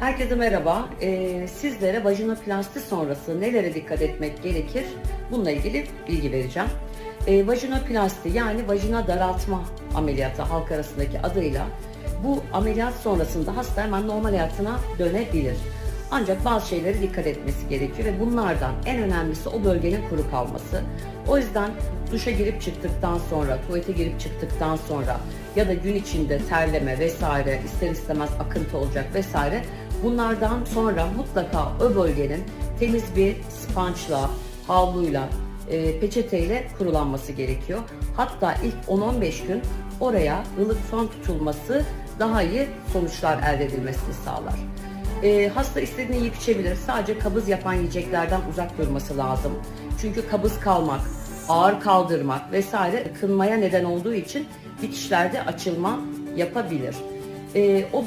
Herkese merhaba. Ee, sizlere vajinoplasti sonrası nelere dikkat etmek gerekir? Bununla ilgili bilgi vereceğim. Ee, vajinoplasti yani vajina daraltma ameliyatı halk arasındaki adıyla bu ameliyat sonrasında hasta hemen normal hayatına dönebilir. Ancak bazı şeylere dikkat etmesi gerekiyor ve bunlardan en önemlisi o bölgenin kuru kalması. O yüzden duşa girip çıktıktan sonra, tuvalete girip çıktıktan sonra ya da gün içinde terleme vesaire ister istemez akıntı olacak vesaire bunlardan sonra mutlaka o bölgenin temiz bir sponge'la, havluyla, e, peçeteyle kurulanması gerekiyor. Hatta ilk 10-15 gün oraya ılık son tutulması daha iyi sonuçlar elde edilmesini sağlar. E, hasta istediğini yiyip içebilir. Sadece kabız yapan yiyeceklerden uzak durması lazım. Çünkü kabız kalmak, ağır kaldırmak vesaire ıkınmaya neden olduğu için bitişlerde açılma yapabilir. E, o